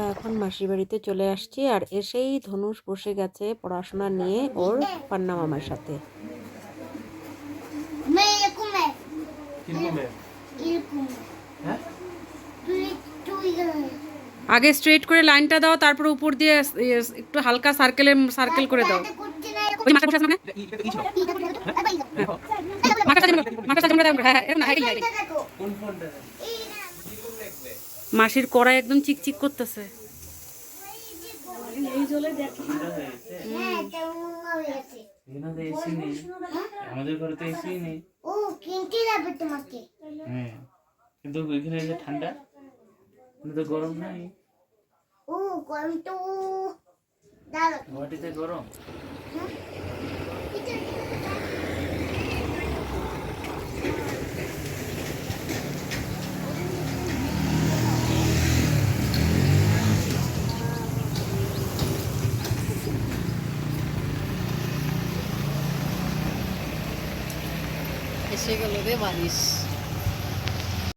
আমরা এখন মাসির বাড়িতে চলে আসছি আর এসেই ধনুষ বসে গেছে পড়াশোনা নিয়ে ওর পান্না মামার সাথে। হ্যাঁ? তুই তুই আগে স্ট্রেট করে লাইনটা দাও তারপর উপর দিয়ে একটু হালকা সার্কেলে সার্কেল করে দাও। হ্যাঁ? মাসির কড়াই একদম চিকচিক করতেছে হ্যাঁ তেমন হয়েছে এখানে তো এসি নেই আমাদের ঘরে তো এসি নেই। ও কিনতে যাবে তোমাকে। হ্যাঁ কিন্তু ওইখানে যে ঠান্ডা তো গরম নাই। ও গরম তো দাঁড়া গুয়াহাটিতে গরম? chega no Bemariz.